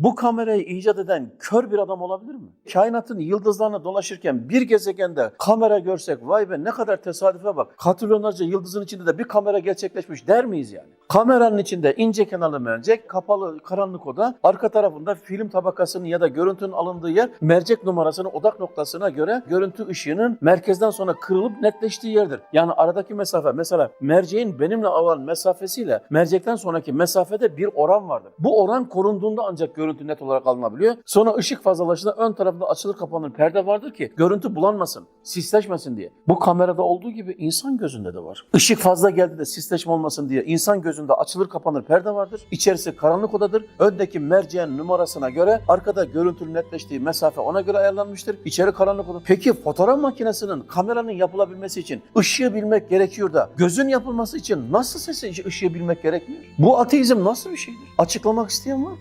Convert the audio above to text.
Bu kamerayı icat eden kör bir adam olabilir mi? Kainatın yıldızlarına dolaşırken bir gezegende kamera görsek vay be ne kadar tesadüfe bak. Katrilyonlarca yıldızın içinde de bir kamera gerçekleşmiş der miyiz yani? Kameranın içinde ince kenarlı mercek, kapalı karanlık oda, arka tarafında film tabakasının ya da görüntünün alındığı yer mercek numarasını odak noktasına göre görüntü ışığının merkezden sonra kırılıp netleştiği yerdir. Yani aradaki mesafe mesela merceğin benimle olan mesafesiyle mercekten sonraki mesafede bir oran vardır. Bu oran korunduğunda ancak görüntü net olarak alınabiliyor. Sonra ışık fazlalaşında ön tarafında açılır kapanır perde vardır ki görüntü bulanmasın, sisleşmesin diye. Bu kamerada olduğu gibi insan gözünde de var. Işık fazla geldi de sisleşme olmasın diye insan gözünde açılır kapanır perde vardır. İçerisi karanlık odadır. Öndeki merceğin numarasına göre arkada görüntünün netleştiği mesafe ona göre ayarlanmıştır. İçeri karanlık oda. Peki fotoğraf makinesinin kameranın yapılabilmesi için ışığı bilmek gerekiyor da gözün yapılması için nasıl sesi ışığı bilmek gerekmiyor? Bu ateizm nasıl bir şeydir? Açıklamak isteyen var mı?